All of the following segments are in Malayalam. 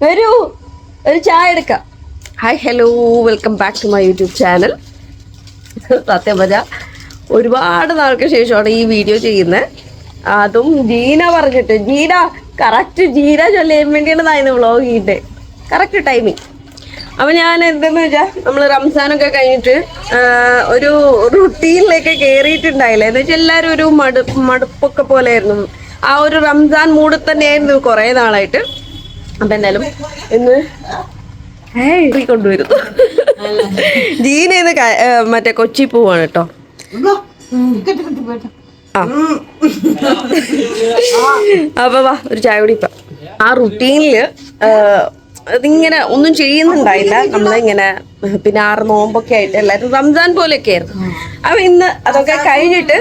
വരൂ ഒരു ചായ എടുക്കാം. Hi hello welcome back to my YouTube channel സത്യം പറഞ്ഞ ഒരുപാട് നാൾക്ക് ശേഷമാണ് ഈ വീഡിയോ ചെയ്യുന്നത് അതും ജീന പറഞ്ഞിട്ട് ജീന കറക്റ്റ് ജീന ചൊല്ലാൻ വേണ്ടിയാണ് വ്ളോഗ് ചെയ്തത് കറക്റ്റ് ടൈമിങ് അപ്പൊ ഞാൻ എന്തെന്ന് വെച്ചാൽ നമ്മൾ റംസാനൊക്കെ കഴിഞ്ഞിട്ട് ഒരു റുട്ടീനിലേക്ക് കയറിയിട്ടുണ്ടായില്ലേ എന്ന് വെച്ചാൽ എല്ലാവരും ഒരു മടു മടുപ്പൊക്കെ പോലെ ആയിരുന്നു ആ ഒരു റംസാൻ മൂഡിൽ തന്നെയായിരുന്നു കുറേ നാളായിട്ട്. അപ്പൊ എന്തായാലും ഇന്ന് കൊണ്ടുവരുന്നു ജീന ഇന്ന് മറ്റേ കൊച്ചി പോവാണ് കേട്ടോ അപ്പൊ വാ ഒരു ചായ കുടിപ്പ ആ റുട്ടീനിൽ അതിങ്ങനെ ഒന്നും ചെയ്യുന്നുണ്ടായില്ല. നമ്മളിങ്ങനെ പിന്നെ ആറ് നോമ്പൊക്കെ ആയിട്ട് എല്ലാരും റംസാൻ പോലെയൊക്കെ ആയിരുന്നു. അപ്പൊ ഇന്ന് അതൊക്കെ കഴിഞ്ഞിട്ട്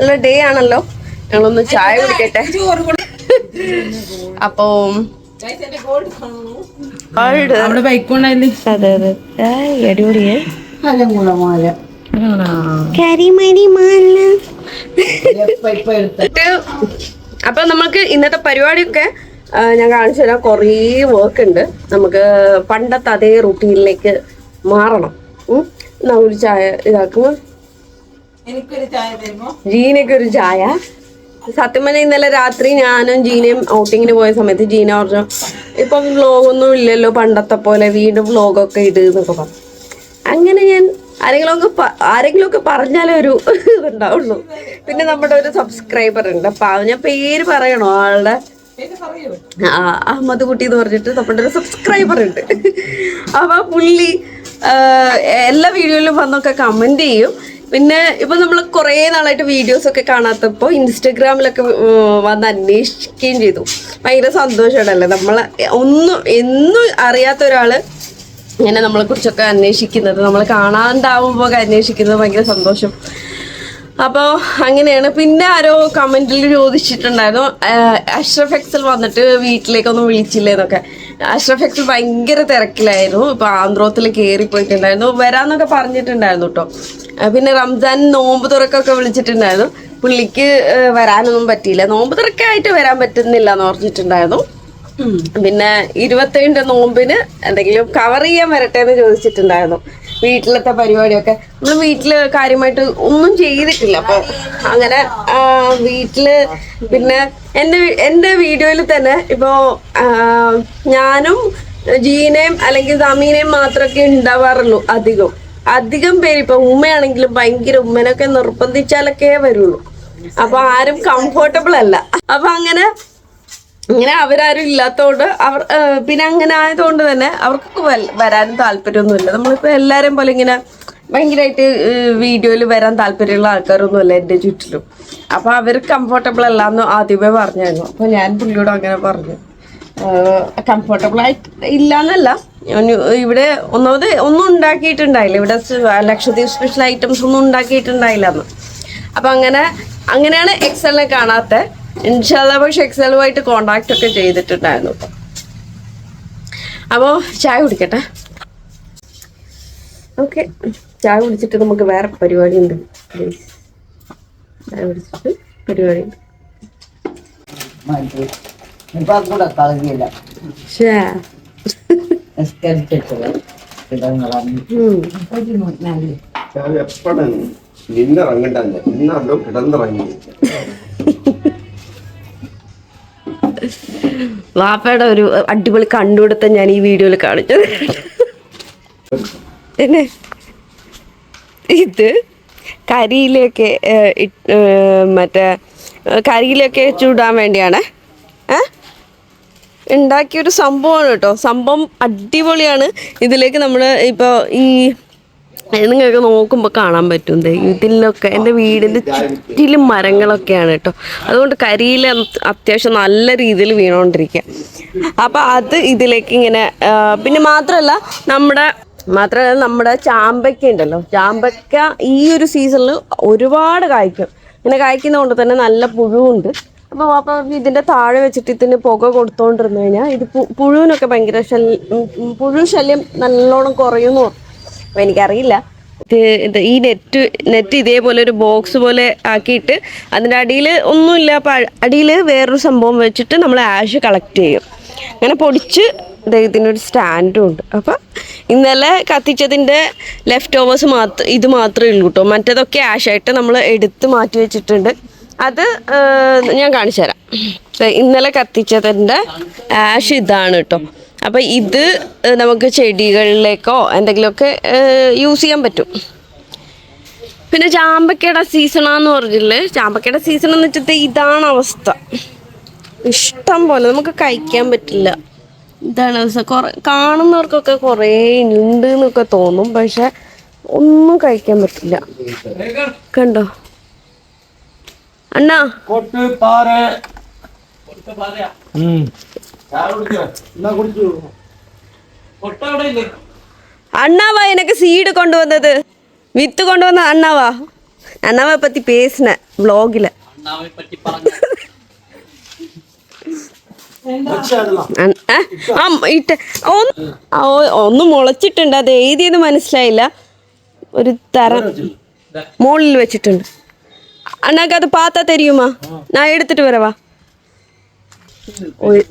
ഉള്ള ഡേ ആണല്ലോ. ഞങ്ങളൊന്ന് ചായ കുടിക്കട്ടെ. അപ്പൊ അവിടെ ബൈക്ക് കൊണ്ടായില്ലേ അതെ. അതെ അടിപൊളിയേ. അപ്പൊ നമുക്ക് ഇന്നത്തെ പരിപാടിയൊക്കെ ഞാൻ കാണിച്ചു തരാം. കുറേ വർക്ക് ഉണ്ട്. നമുക്ക് പണ്ടത്തെ അതേ റുട്ടീനിലേക്ക് മാറണം. ഉം. എന്നാ ഒരു ചായ ഇതാക്കുമ്പോ എനിക്കൊരു ചായ ഒരു ചായ. സത്യം പറഞ്ഞാൽ ഇന്നലെ രാത്രി ഞാനും ജീനയും ഔട്ടിങ്ങിന് പോയ സമയത്ത് ജീന പറഞ്ഞു ഇപ്പം വ്ലോഗൊന്നും ഇല്ലല്ലോ പണ്ടത്തെ പോലെ വീണ്ടും വ്ലോഗൊക്കെ ഇട് എന്നൊക്കെ പറഞ്ഞു. അങ്ങനെ ഞാൻ ആരെങ്കിലും ഒക്കെ ആരെങ്കിലും ഒക്കെ പറഞ്ഞാലേ ഒരു ഇതുണ്ടാവുള്ളൂ. പിന്നെ നമ്മുടെ ഒരു സബ്സ്ക്രൈബർ ഉണ്ട്. അപ്പൊ ഞാൻ പേര് പറയണോ? ആളുടെ അഹമ്മദ് കുട്ടി എന്ന് പറഞ്ഞിട്ട് നമ്മുടെ ഒരു സബ്സ്ക്രൈബർ ഉണ്ട്. അപ്പൊ പുള്ളി എല്ലാ വീഡിയോയിലും വന്നൊക്കെ കമന്റ് ചെയ്യും. പിന്നെ ഇപ്പൊ നമ്മൾ കുറേ നാളായിട്ട് വീഡിയോസ് ഒക്കെ കാണാത്തപ്പോ ഇൻസ്റ്റഗ്രാമിലൊക്കെ വന്ന് അന്വേഷിക്കുകയും ചെയ്തു. ഭയങ്കര സന്തോഷമാണല്ലേ നമ്മളെ ഒന്നും എന്നും അറിയാത്ത ഒരാൾ ഇങ്ങനെ നമ്മളെ കുറിച്ചൊക്കെ അന്വേഷിക്കുന്നത്. നമ്മൾ കാണാണ്ടാവുമ്പോ ഒക്കെ അന്വേഷിക്കുന്നത് ഭയങ്കര സന്തോഷം. അപ്പോൾ അങ്ങനെയാണ്. പിന്നെ ആരോ കമന്റിൽ ചോദിച്ചിട്ടുണ്ടായിരുന്നു അഷ്റഫ് എക്സൽ വന്നിട്ട് വീട്ടിലേക്കൊന്നും വിളിച്ചില്ലേന്നൊക്കെ അഷ്റഫ് എക്സൽ ഭയങ്കര തിരക്കിലായിരുന്നു. ഇപ്പൊ ആന്ധ്രോത്തിൽ കയറി പോയിട്ടുണ്ടായിരുന്നു വരാന്നൊക്കെ പറഞ്ഞിട്ടുണ്ടായിരുന്നു കേട്ടോ പിന്നെ റംസാൻ നോമ്പ് തുറക്കൊക്കെ വിളിച്ചിട്ടുണ്ടായിരുന്നു. പുള്ളിക്ക് വരാനൊന്നും പറ്റിയില്ല. നോമ്പ് തുറക്കായിട്ട് വരാൻ പറ്റുന്നില്ല എന്ന് പറഞ്ഞിട്ടുണ്ടായിരുന്നു പിന്നെ ഇരുപത്തേഴിന്റെ നോമ്പിന് എന്തെങ്കിലും കവർ ചെയ്യാൻ വരട്ടെ എന്ന് ചോദിച്ചിട്ടുണ്ടായിരുന്നു. വീട്ടിലത്തെ പരിപാടിയൊക്കെ. നമ്മൾ വീട്ടിൽ കാര്യമായിട്ട് ഒന്നും ചെയ്തിട്ടില്ല. അപ്പൊ അങ്ങനെ വീട്ടിൽ പിന്നെ എന്റെ എന്റെ എന്റെ വീഡിയോയിൽ തന്നെ ഇപ്പോ ഞാനും ജീനയും അല്ലെങ്കിൽ സമീനയും മാത്രമൊക്കെ ഉണ്ടാവാറുള്ളൂ അധികം. അധികം പേര് ഇപ്പൊ ഉമ്മയാണെങ്കിലും ഭയങ്കര ഉമ്മനൊക്കെ നിർബന്ധിച്ചാലൊക്കെ വരുള്ളൂ. അപ്പൊ ആരും കംഫർട്ടബിൾ അല്ല. അപ്പൊ അങ്ങനെ ഇങ്ങനെ അവരാരും ഇല്ലാത്തതുകൊണ്ട് അവർ പിന്നെ അങ്ങനെ ആയതുകൊണ്ട് തന്നെ അവർക്ക് വരാനും താല്പര്യമൊന്നുമില്ല. നമ്മളിപ്പോൾ എല്ലാവരെയും പോലെ ഇങ്ങനെ ഭയങ്കരമായിട്ട് വീഡിയോയിൽ വരാൻ താല്പര്യമുള്ള ആൾക്കാരൊന്നുമല്ല എന്റെ ചുറ്റിലും. അപ്പോൾ അവർ കംഫർട്ടബിൾ അല്ല എന്ന് ആദ്യമേ പറഞ്ഞായിരുന്നു. അപ്പോൾ ഞാൻ പുള്ളിയോട് അങ്ങനെ പറഞ്ഞു. കംഫർട്ടബിൾ ആയിട്ട് ഇല്ല എന്നല്ല ഇവിടെ ഒന്നാമത് ഒന്നും ഉണ്ടാക്കിയിട്ടുണ്ടായില്ല. ഇവിടെ ലക്ഷദ്വീപ് സ്പെഷ്യൽ ഐറ്റംസ് ഒന്നും ഉണ്ടാക്കിയിട്ടുണ്ടായില്ല എന്ന് അപ്പൊ അങ്ങനെ അങ്ങനെയാണ് എക്സലിനെ കാണാത്ത. ഇൻഷാല്ല പക്ഷെ എക്സലുമായിട്ട് കോണ്ടാക്ട് ഒക്കെ ചെയ്തിട്ടുണ്ടായിരുന്നു. അപ്പോൾ ചായ കുടിക്കട്ടെ? ഓക്കെ ചായ കുടിച്ചിട്ട് നമുക്ക് വേറെ പരിപാടി ഉണ്ട്. ചായ കുടിച്ചിട്ട് പരിപാടി ഉണ്ട്. മാറ്റി ഇപ്പൊ കൂടെ. ഞാൻ എപ്പോഴും കിടന്നിറങ്ങി. വാപ്പയുടെ ഒരു അടിപൊളി കണ്ടുപിടുത്തം ഞാൻ ഈ വീഡിയോയിൽ കാണിച്ചത് എന്നെ? ഇത് കരിയിലൊക്കെ ഏഹ്, മറ്റേ കരിയിലൊക്കെ ചൂടാൻ വേണ്ടിയാണ്. ഏ? ഉണ്ടാക്കിയൊരു സംഭവമാണ് കേട്ടോ. സംഭവം അടിപൊളിയാണ്. ഇതിലേക്ക് നമ്മൾ ഇപ്പോൾ ഈ നിങ്ങൾക്ക് നോക്കുമ്പോൾ കാണാൻ പറ്റും ഇതിലൊക്കെ എന്റെ വീടിന്റെ ചുറ്റിലും മരങ്ങളൊക്കെയാണ് കേട്ടോ. അതുകൊണ്ട് കരിയിൽ അത്യാവശ്യം നല്ല രീതിയിൽ വീണുകൊണ്ടിരിക്കുക അപ്പോൾ അത് ഇതിലേക്ക് ഇങ്ങനെ പിന്നെ മാത്രമല്ല നമ്മുടെ മാത്രമല്ല നമ്മുടെ ചാമ്പയ്ക്ക ഉണ്ടല്ലോ. ചാമ്പയ്ക്ക ഈ ഒരു സീസണിൽ ഒരുപാട് കായ്ക്കും. ഇങ്ങനെ കായ്ക്കുന്നതുകൊണ്ട് തന്നെ നല്ല പുഴുവുണ്ട്. അപ്പോൾ അപ്പോൾ ഇതിന്റെ താഴെ വെച്ചിട്ട് ഇതിന് പുക കൊടുത്തോണ്ടിരുന്നു കഴിഞ്ഞാൽ ഇത് പുഴുവിനൊക്കെ ഭയങ്കര ശല്യം പുഴു ശല്യം നല്ലോണം കുറയുന്നു അപ്പോൾ എനിക്കറിയില്ല. ഇത് ഈ നെറ്റ് നെറ്റ് ഇതേപോലെ ഒരു ബോക്സ് പോലെ ആക്കിയിട്ട് അതിന്റെ അടിയിൽ ഒന്നുമില്ല അപ്പം അടിയിൽ വേറൊരു സംഭവം വെച്ചിട്ട് നമ്മൾ ആഷ് കളക്ട് ചെയ്യും. അങ്ങനെ പൊടിച്ച് ഇതിനൊരു സ്റ്റാൻഡും ഉണ്ട്. അപ്പം ഇന്നലെ കത്തിച്ചതിന്റെ ലെഫ്റ്റ് ഓവേഴ്സ് മാത്രം ഇത് മാത്രമേ ഉള്ളൂ കേട്ടോ. മറ്റേതൊക്കെ ആഷായിട്ട് നമ്മൾ എടുത്ത് മാറ്റി വെച്ചിട്ടുണ്ട്. അത് ഞാൻ കാണിച്ചു തരാം. ഇന്നലെ കത്തിച്ചതിന്റെ ആഷ് ഇതാണ് കേട്ടോ. അപ്പം ഇത് നമുക്ക് ചെടികളിലേക്കോ എന്തെങ്കിലുമൊക്കെ യൂസ് ചെയ്യാൻ പറ്റും. പിന്നെ ചാമ്പക്കയുടെ സീസണാന്ന് പറഞ്ഞില്ലേ? ചാമ്പക്കയുടെ സീസൺ എന്ന് വെച്ചിട്ട് ഇതാണ് അവസ്ഥ. ഇഷ്ടം പോലെ നമുക്ക് കഴിക്കാൻ പറ്റില്ല. ഇതാണ് അവസ്ഥ. കുറെ കാണുന്നവർക്കൊക്കെ കുറേ ഉണ്ട് എന്നൊക്കെ തോന്നും പക്ഷെ ഒന്നും കഴിക്കാൻ പറ്റില്ല. കണ്ടോ? അണ്ണാ. കൊട്ട് പാറ. അണ്ണാവാ എനക്ക് സീഡ് കൊണ്ടുവന്നത്. വിത്ത് കൊണ്ടുവന്ന അണ്ണാവാ. അണ്ണാവെ പറ്റി പേസിന വ്ളോഗിൽ അൺ- ഏ? ആ ഇട്ട് ഒന്ന് ആ, ഓ- ഒന്ന് മുളച്ചിട്ടുണ്ട്. അത് എഴുതിയത് മനസ്സിലായില്ല. ഒരു തരം മുകളിൽ വെച്ചിട്ടുണ്ട്. അണ്ണാക്ക് അത് பார்த்தா தெரியுமா ഞാൻ എടുത്തിട്ട് വരവാ.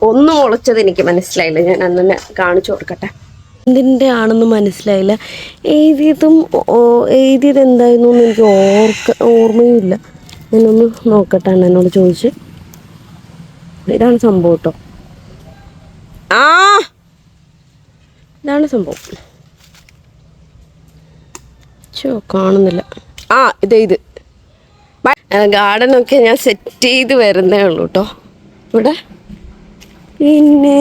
ഒന്ന് മുളച്ചത് എനിക്ക് മനസ്സിലായില്ല. ഞാൻ അന്നെ കാണിച്ചു കൊടുക്കട്ടെ. എന്തിന്റെ ആണെന്ന് മനസ്സിലായില്ല. എഴുതിയതും എഴുതിയത് എന്തായിരുന്നു എന്ന് എനിക്ക് ഓർക്ക ഓർമ്മയുമില്ല. ഞാനൊന്ന് നോക്കട്ടെ അണ്ണനോട് ചോദിച്ച്. ഇതാണ് സംഭവം കേട്ടോ ആ! ഇതാണ് സംഭവം. ചോ കാണുന്നില്ല. ആ ഇത് ഇത്. ഗാർഡനൊക്കെ ഞാൻ സെറ്റ് ചെയ്ത് വരുന്നേ ഉള്ളൂ കേട്ടോ ഇവിടെ? പിന്നെ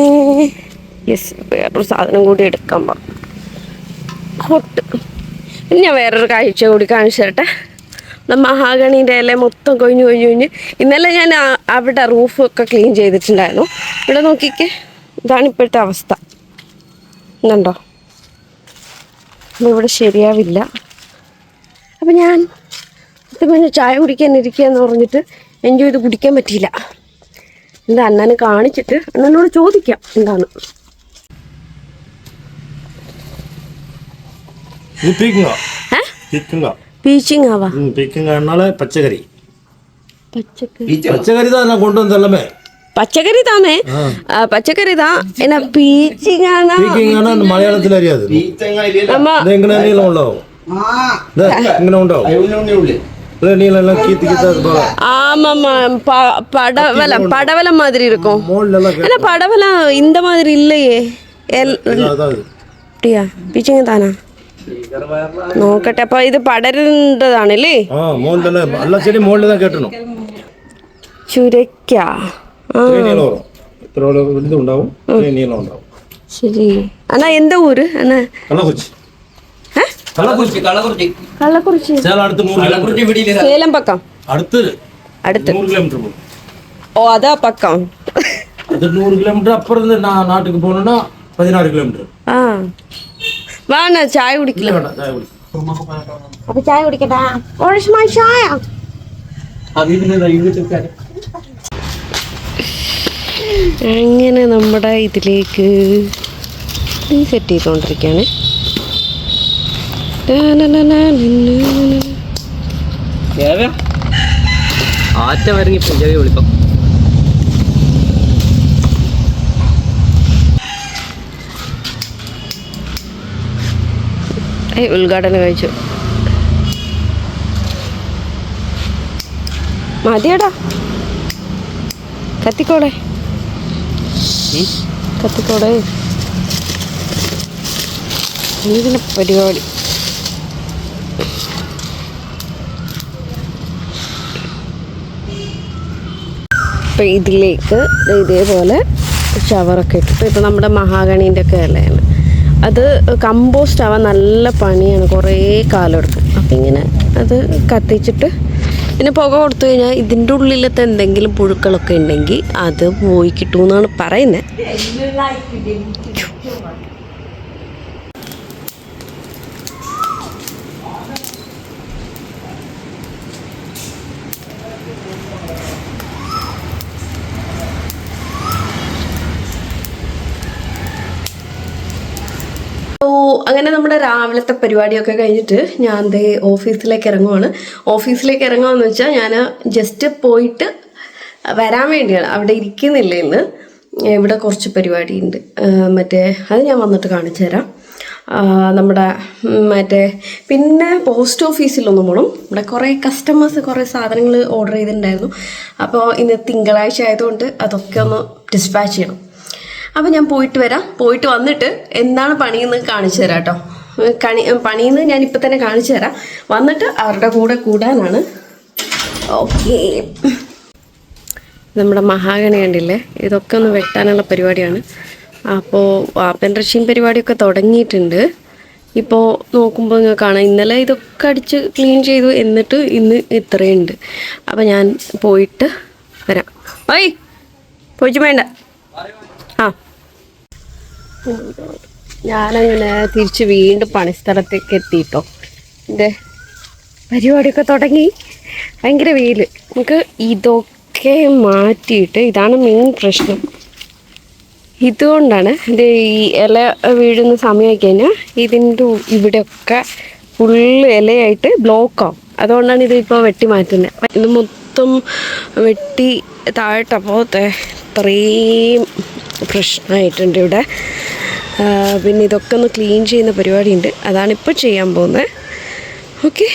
യെസ് വേറൊരു സാധനം കൂടി എടുക്കാൻ പറഞ്ഞു ഞാൻ വേറൊരു കാഴ്ച കൂടി കാണിച്ചു തരട്ടെ മഹാഗണീന്റെ ഇല മൊത്തം കൊഴിഞ്ഞു കൊഴിഞ്ഞു കൊഴിഞ്ഞ്. ഇന്നലെ ഞാൻ അവിടെ റൂഫൊക്കെ ക്ലീൻ ചെയ്തിട്ടുണ്ടായിരുന്നു. ഇവിടെ നോക്കിക്കേ. ഇതാണ് ഇപ്പോഴത്തെ അവസ്ഥ. ഇന്നുണ്ടോ ഇവിടെ ശരിയാവില്ല. അപ്പം ഞാൻ ഇത് പിന്നെ ചായ കുടിക്കാൻ ഇരിക്കുക എന്ന് പറഞ്ഞിട്ട് എൻജോയ് ചെയ്ത് കുടിക്കാൻ പറ്റിയില്ല. എന്താ അണ്ണനെ കാണിച്ചിട്ട് അണ്ണനോട് ചോദിക്കാം എന്താണ്? പച്ചക്കറി. പച്ചക്കറി. പച്ചക്കറി താന്നേ പച്ചക്കറി താ. എന്നാ പീച്ചിങ്ങ. മലയാളത്തിൽ അറിയാതെ. ഇങ്ങനെ ഉണ്ടോ? ஆமாமா படவலம் படவலம் மாதிரி இருக்கும் ஆனா படவலம் இந்த மாதிரி இல்லையே அப்படியா பீச்சிங்க தானா നോക്കട്ടെ അപ്പൊ ഇത് പടരുന്നതാണല്ലേ ചുരക്ക ശരി അണ്ണാ എന്താ ഊര് അണ്ണാ കൊച്ചി കള്ളക്കുറിച്ചി ഏ? കള്ളക്കുറിച്ചി കള്ളക്കുറിച്ചി சேலம் அடுத்து நூறு கிலோமீட்டர் சேலம் பக்கம் அடுத்து அடுத்து நூறு கிலோமீட்டர் போகும் ஓ அதான் பக்கம் அது நூறு கிலோமீட்டர் அப்புறம் இருந்து நான் நாட்டுக்கு போகணும்னா பதினாறு கிலோமீட்டர் ആ വാ അണ്ണാ ചായ കുടിക്കില്ല இல்லை வேண்டாம் சாய் குடி. അപ്പൊ ചായ കുടിക്കട്ടാ ഒഴിച്ചുമായി ചായ അങ്ങനെ നമ്മുടെ ഇതിലേക്ക് സെറ്റ് ചെയ്തുകൊണ്ടിരിക്കുകയാണ് ആറ്റ വരങ്ങി പഞ്ചാബി വിളിപ്പം. ഉദ്ഘാടനം കഴിച്ചു. മതിയടാ. കത്തിക്കോടെ. കത്തിക്കോടെ. ഇതിന്റെ പരിപാടി. അപ്പം ഇതിലേക്ക് ഇതേപോലെ ഷവറൊക്കെ ഇട്ടിട്ട് ഇപ്പം നമ്മുടെ മഹാഗണീന്റെ ഒക്കെ ഇലയാണ്. അത് കമ്പോസ്റ്റ് ആവാൻ നല്ല പണിയാണ് കുറേ കാലം എടുക്കും അപ്പം ഇങ്ങനെ അത് കത്തിച്ചിട്ട് പിന്നെ പുക കൊടുത്തു കഴിഞ്ഞാൽ ഇതിന്റെ ഉള്ളിലത്തെ എന്തെങ്കിലും പുഴുക്കളൊക്കെ ഉണ്ടെങ്കിൽ അത് പോയി കിട്ടുമെന്നാണ് പറയുന്നത് അങ്ങനെ നമ്മുടെ രാവിലത്തെ പരിപാടിയൊക്കെ കഴിഞ്ഞിട്ട് ഞാൻ ദേ ഓഫീസിലേക്ക് ഇറങ്ങുവാണ്. ഓഫീസിലേക്ക് ഇറങ്ങുകയെന്ന് വെച്ചാൽ ഞാൻ ജസ്റ്റ് പോയിട്ട് വരാൻ വേണ്ടിയാണ്. അവിടെ ഇരിക്കുന്നില്ല ഇന്ന്. ഇവിടെ കുറച്ച് പരിപാടിയുണ്ട്. മറ്റേ അത് ഞാൻ വന്നിട്ട് കാണിച്ചു തരാം. നമ്മുടെ മറ്റേ പിന്നെ പോസ്റ്റ് ഓഫീസിലൊന്നും പോകണം ഇവിടെ കുറേ കസ്റ്റമേഴ്സ് കുറേ സാധനങ്ങൾ ഓർഡർ ചെയ്തിട്ടുണ്ടായിരുന്നു. അപ്പോൾ ഇന്ന് തിങ്കളാഴ്ച ആയതുകൊണ്ട് അതൊക്കെ ഒന്ന് ഡിസ്പാച്ച് ചെയ്യണം. അപ്പോൾ ഞാൻ പോയിട്ട് വരാം. പോയിട്ട് വന്നിട്ട് എന്താണ് പണിയെന്ന് കാണിച്ചു തരാം കേട്ടോ കണി പണിയെന്ന് ഞാൻ ഇപ്പം തന്നെ കാണിച്ചു തരാം. വന്നിട്ട് അവരുടെ കൂടെ കൂടാനാണ്. ഓക്കെ. നമ്മുടെ മഹാഗണി കണ്ടില്ലേ? ഇതൊക്കെ ഒന്ന് വെട്ടാനുള്ള പരിപാടിയാണ്. അപ്പോൾ വാപ്പൻ റഷ്യൻ പരിപാടിയൊക്കെ തുടങ്ങിയിട്ടുണ്ട്. ഇപ്പോൾ നോക്കുമ്പോൾ നിങ്ങൾ കാണാം. ഇന്നലെ ഇതൊക്കെ അടിച്ച് ക്ലീൻ ചെയ്തു. എന്നിട്ട് ഇന്ന് ഇത്രയുണ്ട്. അപ്പോൾ ഞാൻ പോയിട്ട് വരാം. ഓയ് പോയിട്ട് വേണ്ട. ഞാനങ്ങനെ തിരിച്ച് വീണ്ടും പണിസ്ഥലത്തേക്ക് എത്തിയിട്ടോ എന്റെ പരിപാടിയൊക്കെ തുടങ്ങി. ഭയങ്കര വെയിൽ നമുക്ക് ഇതൊക്കെ മാറ്റിയിട്ട് ഇതാണ് മെയിൻ പ്രശ്നം. ഇതുകൊണ്ടാണ് ഇത് ഈ ഇല വീഴുന്ന സമയമായി കഴിഞ്ഞാൽ ഇതിന്റെ ഇവിടെയൊക്കെ ഫുള്ള് ഇലയായിട്ട് ബ്ലോക്കാവും അതുകൊണ്ടാണ് ഇതിപ്പോൾ വെട്ടി മാറ്റുന്നത്. ഇത് മൊത്തം വെട്ടി താഴ്ത്തപ്പോൾ ഇത്രയും പ്രശ്നമായിട്ടുണ്ട് ഇവിടെ. പിന്നെ ഇതൊക്കെ ഒന്ന് ക്ലീൻ ചെയ്യുന്ന പരിപാടിയുണ്ട്. അതാണിപ്പോൾ ചെയ്യാൻ പോകുന്നത്. ഓക്കെ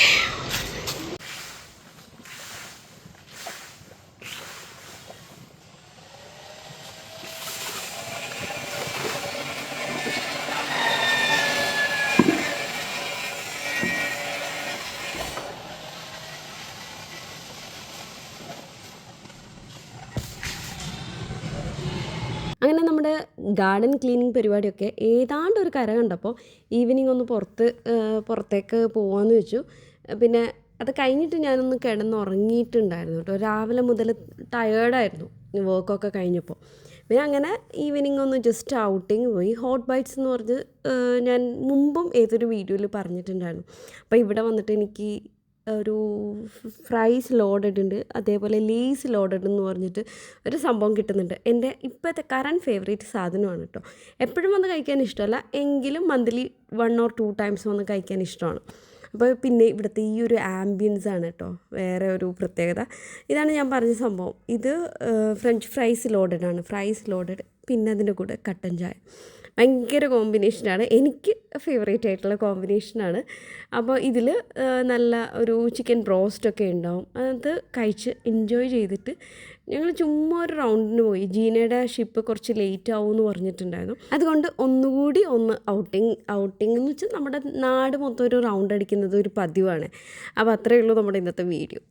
അങ്ങനെ നമ്മുടെ ഗാർഡൻ ക്ലീനിങ് പരിപാടിയൊക്കെ ഏതാണ്ട് ഒരു കര കണ്ടപ്പോൾ ഈവനിങ് ഒന്ന് പുറത്ത് പുറത്തേക്ക് പോകാമെന്ന് വെച്ചു. പിന്നെ അത് കഴിഞ്ഞിട്ട് ഞാനൊന്ന് കിടന്ന് ഉറങ്ങിയിട്ടുണ്ടായിരുന്നു കേട്ടോ. രാവിലെ മുതൽ ടയേർഡായിരുന്നു വർക്കൊക്കെ കഴിഞ്ഞപ്പോൾ. പിന്നെ അങ്ങനെ ഈവനിങ് ഒന്ന് ജസ്റ്റ് ഔട്ടിങ് പോയി. ഹോട്ട് ബൈറ്റ്സ് എന്ന് പറഞ്ഞ് ഞാൻ മുമ്പും ഏതൊരു വീഡിയോയിൽ പറഞ്ഞിട്ടുണ്ടായിരുന്നു. അപ്പോൾ ഇവിടെ വന്നിട്ട് എനിക്ക് ഒരു ഫ്രൈസ് ലോഡഡ് ഉണ്ട് അതേപോലെ ലേസ് ലോഡഡ് എന്ന് പറഞ്ഞിട്ട് ഒരു സംഭവം കിട്ടുന്നുണ്ട്. എന്റെ ഇപ്പോഴത്തെ കറണ്ട് ഫേവറേറ്റ് സാധനമാണ് കേട്ടോ എപ്പോഴും വന്ന് കഴിക്കാൻ ഇഷ്ടമല്ല എങ്കിലും monthly one or two times വന്ന് കഴിക്കാൻ ഇഷ്ടമാണ്. അപ്പോൾ പിന്നെ ഇവിടുത്തെ ഈ ഒരു ആംബിയൻസ് ആണ് കേട്ടോ. വേറെ ഒരു പ്രത്യേകത. ഇതാണ് ഞാൻ പറഞ്ഞ സംഭവം. ഇത് ഫ്രഞ്ച് ഫ്രൈസ് ലോഡഡ് ആണ്. ഫ്രൈസ് ലോഡഡ് പിന്നെ അതിന്റെ കൂടെ കട്ടൻ ചായ ഭയങ്കര കോമ്പിനേഷനാണ് എനിക്ക് ഫേവറേറ്റ് ആയിട്ടുള്ള കോമ്പിനേഷനാണ് അപ്പോൾ ഇതിൽ നല്ല ഒരു ചിക്കൻ ബ്രോസ്റ്റൊക്കെ ഉണ്ടാവും. അത് കഴിച്ച് എൻജോയ് ചെയ്തിട്ട് ഞങ്ങൾ ചുമ്മാ ഒരു റൗണ്ടിന് പോയി. ജീനയുടെ ഷിപ്പ് കുറച്ച് ലേറ്റ് ആവും എന്ന് പറഞ്ഞിട്ടുണ്ടായിരുന്നു. അതുകൊണ്ട് ഒന്നുകൂടി ഒന്ന് ഔട്ടിങ് ഔട്ടിംഗ് എന്ന് വെച്ചാൽ നമ്മുടെ നാട് മൊത്തം ഒരു റൗണ്ട് അടിക്കുന്നത് ഒരു പതിവാണ്. അപ്പോൾ അത്രയേ ഉള്ളൂ നമ്മുടെ ഇന്നത്തെ വീഡിയോ